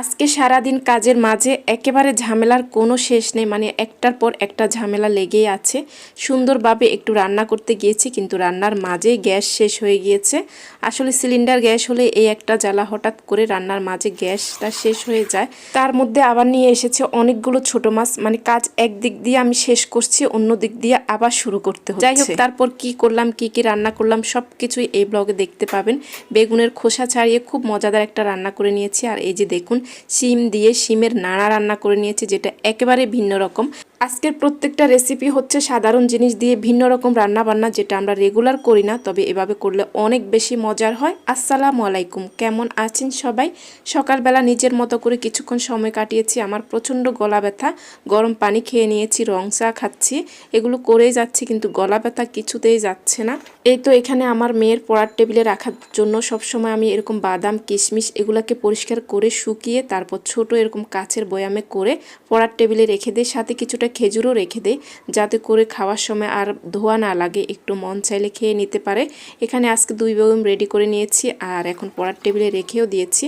আজকে সারাদিন কাজের মাঝে একেবারে ঝামেলার কোনো শেষ নেই মানে একটার পর একটা ঝামেলা লেগেই আছে। সুন্দরভাবে একটু রান্না করতে গিয়েছি, কিন্তু রান্নার মাঝে গ্যাস শেষ হয়ে গিয়েছে। আসলে সিলিন্ডার গ্যাস হলে এই একটা জ্বালা হঠাৎ করে রান্নার মাঝে গ্যাসটা শেষ হয়ে যায়। তার মধ্যে আবার নিয়ে এসেছে অনেকগুলো ছোট মাছ মানে কাজ এক দিক দিয়ে আমি শেষ করছি, অন্য দিক দিয়ে আবার শুরু করতে হচ্ছে। যাই হোক, তারপর কি করলাম, কি কি রান্না করলাম সব কিছুই এই ব্লগে দেখতে পাবেন। বেগুনের খোসা ছাড়িয়ে খুব মজাদার একটা রান্না করে নিয়েছি। আর এই যে দেখুন শিম দিয়ে শিমের নাড়া রান্না করে নিয়েছে যেটা একেবারে ভিন্ন রকম। আজকের প্রত্যেকটা রেসিপি হচ্ছে সাধারণ জিনিস দিয়ে ভিন্ন রকম রান্না বান্না যেটা আমরা রেগুলার করি না, তবে এভাবে করলে অনেক বেশি মজার হয়। আসসালামু আলাইকুম, কেমন আছেন সবাই? সকালবেলা নিজের মতো করে কিছুক্ষণ সময় কাটিয়েছি, আমার প্রচণ্ড গলা ব্যথা। গরম পানি খেয়ে নিয়েছি, রং চা খাচ্ছি। এগুলো করেই যাচ্ছি কিন্তু গলা ব্যথা কিছুতেই যাচ্ছে না। এই তো এখানে আমার মেয়ের পড়ার টেবিলে রাখার জন্য সবসময় আমি এরকম বাদাম, কিশমিশ এগুলাকে পরিষ্কার করে শুকিয়ে তারপর ছোট এরকম কাছের বয়ামে করে পড়ার টেবিলে রেখে দিই। সাথে কিছুটা খেজুরও রেখে দেয় যাতে করে খাওয়ার সময় আর ধোয়া না লাগে, একটু মন চাইলে খেয়ে নিতে পারে। এখানে আজকে দুই বেগম রেডি করে নিয়েছি, আর এখন পড়ার টেবিলে রেখেও দিয়েছি।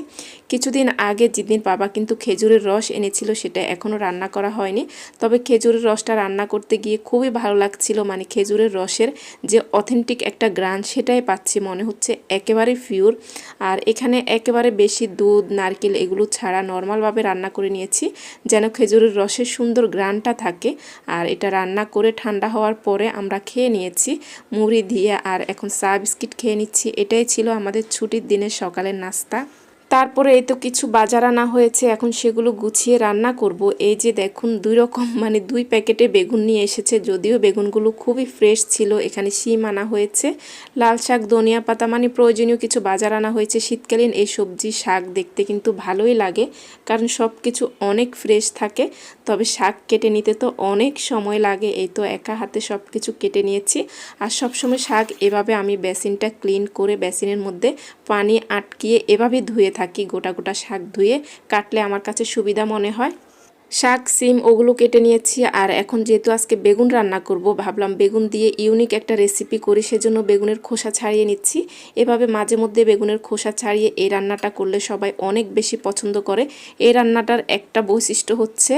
কিছুদিন আগে যেদিন বাবা কিন্তু খেজুরের রস এনেছিল, সেটা এখনও রান্না করা হয়নি। তবে খেজুরের রসটা রান্না করতে গিয়ে খুবই ভালো লাগছিল মানে খেজুরের রসের যে অথেন্টিক একটা গ্রান, সেটাই পাচ্ছি, মনে হচ্ছে একেবারে পিওর আর এখানে একেবারে বেশি দুধ, নারকেল এগুলো ছাড়া নর্মালভাবে রান্না করে নিয়েছি, যেন খেজুরের রসের সুন্দর গ্রানটা থাকে। আর এটা রান্না করে ঠান্ডা হওয়ার পরে আমরা খেয়ে নিয়েছি মুড়ি দিয়ে। আর এখন চা বিস্কিট খেয়ে নিচ্ছি। এটাই ছিল আমাদের ছুটির দিনের সকালের নাস্তা। তারপরে এই তো কিছু বাজার আনা হয়েছে, এখন সেগুলো গুছিয়ে রান্না করব। এই যে দেখুন, দুই রকম মানে দুই প্যাকেটে বেগুন নিয়ে এসেছে, যদিও বেগুনগুলো খুবই ফ্রেশ ছিল, এখানে শিম আনা হয়েছে, লাল শাক, ধনিয়া পাতা মানে প্রয়োজনীয় কিছু বাজার আনা হয়েছে। শীতকালীন এই সবজি, শাক দেখতে কিন্তু ভালোই লাগে, কারণ সব কিছু অনেক ফ্রেশ থাকে, তবে শাক কেটে নিতে তো অনেক সময় লাগে, এই তো একা হাতে সব কিছু কেটে নিয়েছি। আর সবসময় শাক এভাবে আমি বেসিনটা ক্লিন করে, বেসিনের মধ্যে পানি আটকিয়ে এভাবে ধুয়ে থাকি। গোটা গোটা শাক ধুয়ে কাটলে আমার কাছে সুবিধা মনে হয়। শাক, সিম ওগুলো কেটে নিয়েছি আর এখন যেহেতু আজকে বেগুন রান্না করব, ভাবলাম বেগুন দিয়ে ইউনিক একটা রেসিপি করি, সেজন্য বেগুনের খোসা ছাড়িয়ে নিচ্ছি। এভাবে মাঝে মধ্যে বেগুনের খোসা ছাড়িয়ে এই রান্নাটা করলে সবাই অনেক বেশি পছন্দ করে। এই রান্নাটার একটা বৈশিষ্ট্য হচ্ছে,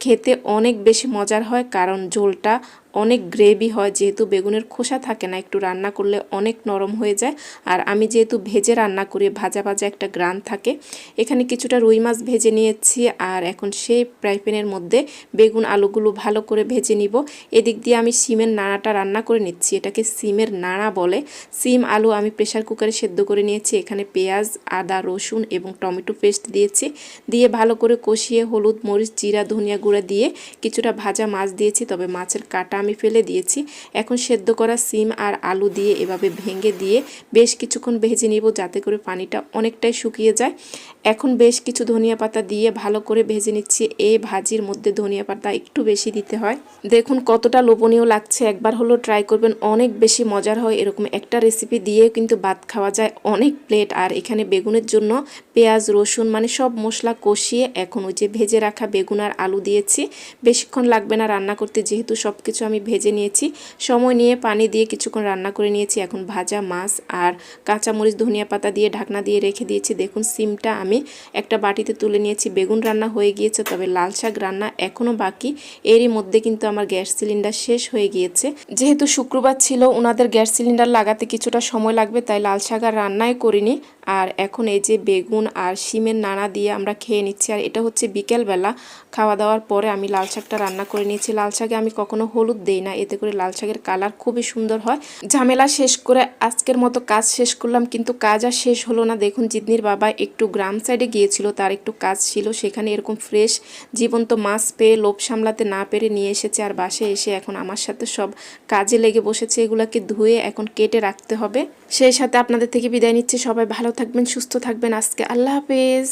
খেতে অনেক বেশি মজার হয় কারণ ঝোলটা অনেক গ্রেভি হয়, যেহেতু বেগুনের খোসা থাকে না, একটু রান্না করলে অনেক নরম হয়ে যায়। আর আমি যেহেতু ভেজে রান্না করি, ভাজা ভাজা একটা গ্রান থাকে, এখানে কিছুটা রুই মাছ ভেজে নিয়েছি। আর এখন সেই ফ্রাই প্যানের মধ্যে বেগুন আলুগুলো ভালো করে ভেজে নিব। এদিক দিয়ে আমি সিমের নাড়াটা রান্না করে নিচ্ছি, এটাকে সিমের নাড়া বলে। সিম, আলু আমি প্রেশার কুকারে সেদ্ধ করে নিয়েছি, এখানে পেঁয়াজ, আদা, রসুন এবং টমেটো পেস্ট দিয়েছি। দিয়ে ভালো করে কষিয়ে হলুদ, মরিচ, জিরা, ধনিয়া গুঁড়া দিয়ে কিছুটা ভাজা মাছ দিয়েছি, তবে মাছের কাটা আমি ফেলে দিয়েছি। এখন সেদ্ধ করা সিম আর আলু দিয়ে এভাবে ভেঙে দিয়ে বেশ কিছুক্ষণ ভেজে নিব যাতে করে পানিটা অনেকটাই শুকিয়ে যায়। এখন বেশ কিছু ধনিয়া পাতা দিয়ে ভালো করে ভেজে নিচ্ছি। এই ভাজির মধ্যে ধনিয়া পাতা একটু বেশি দিতে হয়। দেখুন কতটা লোভনীয় লাগছে। একবার হলো ট্রাই করবেন। অনেক বেশি মজার হয় এরকম একটা রেসিপি দিয়ে কিন্তু ভাত খাওয়া যায় অনেক প্লেট আর এখানে বেগুনের জন্য পেঁয়াজ, রসুন মানে সব মশলা কষিয়ে এখন ওই যে ভেজে রাখা বেগুন আর আলু দিয়েছি। বেশিক্ষণ লাগবে না রান্না করতে, যেহেতু সব কিছু আমি ভেজে নিয়েছি। সময় নিয়ে পানি দিয়ে কিছুক্ষণ রান্না করে নিয়েছি। এখন ভাজা মাছ আর কাঁচামরিচ, ধনিয়া পাতা দিয়ে ঢাকনা দিয়ে রেখে দিয়েছি। দেখুন, সিমটা আমি একটা বাটিতে তুলে নিয়েছি। বেগুন রান্না হয়ে গিয়েছে, তবে লাল শাক রান্না এখনও বাকি। এরই মধ্যে কিন্তু আমার গ্যাস সিলিন্ডার শেষ হয়ে গিয়েছে। যেহেতু শুক্রবার ছিল, ওনাদের গ্যাস সিলিন্ডার লাগাতে কিছুটা সময় লাগবে, তাই লাল শাক আর রান্নাই করিনি। আর এখন এই যে বেগুন আর শিমের নানা দিয়ে আমরা খেয়ে নিচ্ছি। আর এটা হচ্ছে বিকেলবেলা। খাওয়া দাওয়ার পরে আমি লাল শাকটা রান্না করে নিয়েছি। লাল শাকে আমি কখনো হলুদ দেই না। এতে করে লাল শাকের কালার খুবই সুন্দর হয়। ঝামেলা শেষ করে আজকের মতো কাজ শেষ করলাম। কিন্তু কাজ আর শেষ হলো না। দেখুন, জিতনির বাবা একটু গ্রাম সাইডে গিয়েছিল। তার একটু কাজ ছিল। সেখানে এরকম ফ্রেশ, জীবন্ত মাছ পেয়ে লোভ সামলাতে না পেরে নিয়ে এসেছে। আর বাসে এসে এখন আমার সাথে সব কাজে লেগে বসেছে। এগুলাকে ধুয়ে এখন কেটে রাখতে হবে। সেই সাথে আপনাদের থেকে বিদায় নিচ্ছে। সবাই ভালো থাকবেন সুস্থ থাকবেন। আজকে আল্লাহ হাফেজ।